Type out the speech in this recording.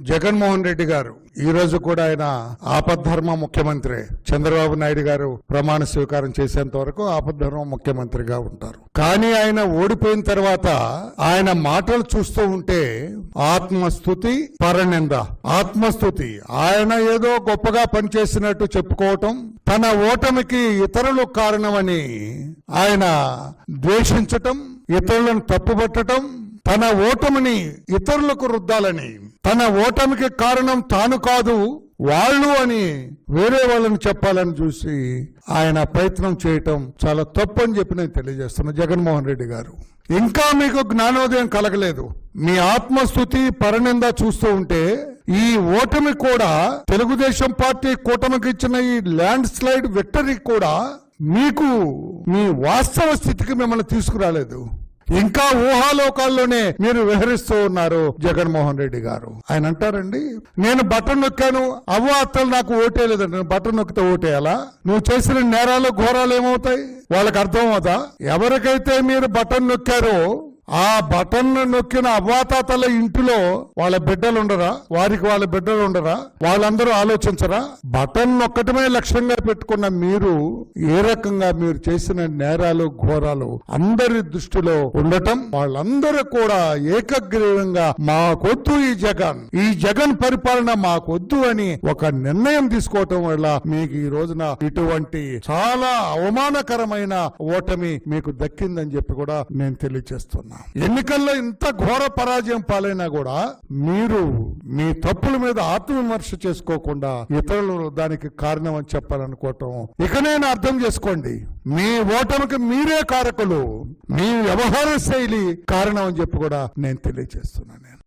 జగన్మోహన్ రెడ్డి గారు ఈ రోజు కూడా ఆయన ఆపద్ధర్మ ముఖ్యమంత్రి. చంద్రబాబు నాయుడు గారు ప్రమాణ స్వీకారం చేసేంత వరకు ఆపద్ధర్మ ముఖ్యమంత్రిగా ఉంటారు. కానీ ఆయన ఓడిపోయిన తర్వాత ఆయన మాటలు చూస్తూ ఉంటే ఆత్మస్థుతి పరనింద. ఆత్మస్థుతి. ఆయన ఏదో గొప్పగా పనిచేసినట్టు చెప్పుకోవటం తన ఓటమికి ఇతరులు కారణమని ఆయన ద్వేషించటం ఇతరులను తప్పుపట్టటం తన ఓటమిని ఇతరులకు రుద్దాలని. తన ఓటమికి కారణం తాను కాదు వాళ్ళు అని వేరే వాళ్ళని చెప్పాలని చూసి ఆయన ప్రయత్నం చేయటం చాలా తప్పు అని చెప్పి నేను తెలియజేస్తున్నా జగన్మోహన్ రెడ్డి గారు. ఇంకా మీకు జ్ఞానోదయం కలగలేదు. మీ ఆత్మస్థుతి పరనింద చూస్తూ ఉంటే ఈ ఓటమి కూడా తెలుగుదేశం పార్టీ కూటమికి ఇచ్చిన ఈ ల్యాండ్ స్లైడ్ విక్టరీ కూడా మీకు మీ వాస్తవ స్థితికి మిమ్మల్ని తీసుకురాలేదు. ఇంకా ఊహాలోకాల్లోనే మీరు విహరిస్తూ ఉన్నారు జగన్మోహన్ రెడ్డి గారు. ఆయన అంటారండి నేను బటన్ నొక్కాను అవ్వ అత్తలు నాకు ఓటేయలేదండి నేను బటన్ నొక్కితే ఓటేయాలా నువ్వు చేసిన నేరాలు ఘోరాలు ఏమవుతాయి? వాళ్ళకి అర్థం అవుతా ఎవరికైతే మీరు బటన్ నొక్కారో ఆ బటన్ నొక్కిన అవ్వాతాతల ఇంటిలో వాళ్ళ బిడ్డలు ఉండరా? వారికి వాళ్ళ బిడ్డలు ఉండరా? వాళ్ళందరూ ఆలోచించరా? బటన్ ఒక్కటమే లక్ష్యంగా పెట్టుకున్న మీరు ఏ రకంగా మీరు చేసిన నేరాలు ఘోరాలు అందరి దృష్టిలో ఉండటం వాళ్ళందరూ కూడా ఏకగ్రీవంగా మాకొద్దు ఈ జగన్. ఈ జగన్ పరిపాలన మాకొద్దు అని ఒక నిర్ణయం తీసుకోవటం వల్ల మీకు ఈ రోజున ఇటువంటి చాలా అవమానకరమైన ఓటమి మీకు దక్కిందని చెప్పి కూడా నేను తెలియజేస్తున్నా. ఎన్నికల్లో ఇంత ఘోర పరాజయం పాలైనా కూడా మీరు మీ తప్పుల మీద ఆత్మవిమర్శ చేసుకోకుండా ఇతరులు దానికి కారణం అని చెప్పాలనుకోవటం ఇక నేను అర్థం చేసుకోండి. మీ ఓటమికి మీరే కారకులు. మీ వ్యవహార శైలి కారణం అని చెప్పి కూడా నేను తెలియజేస్తున్నాను నేను.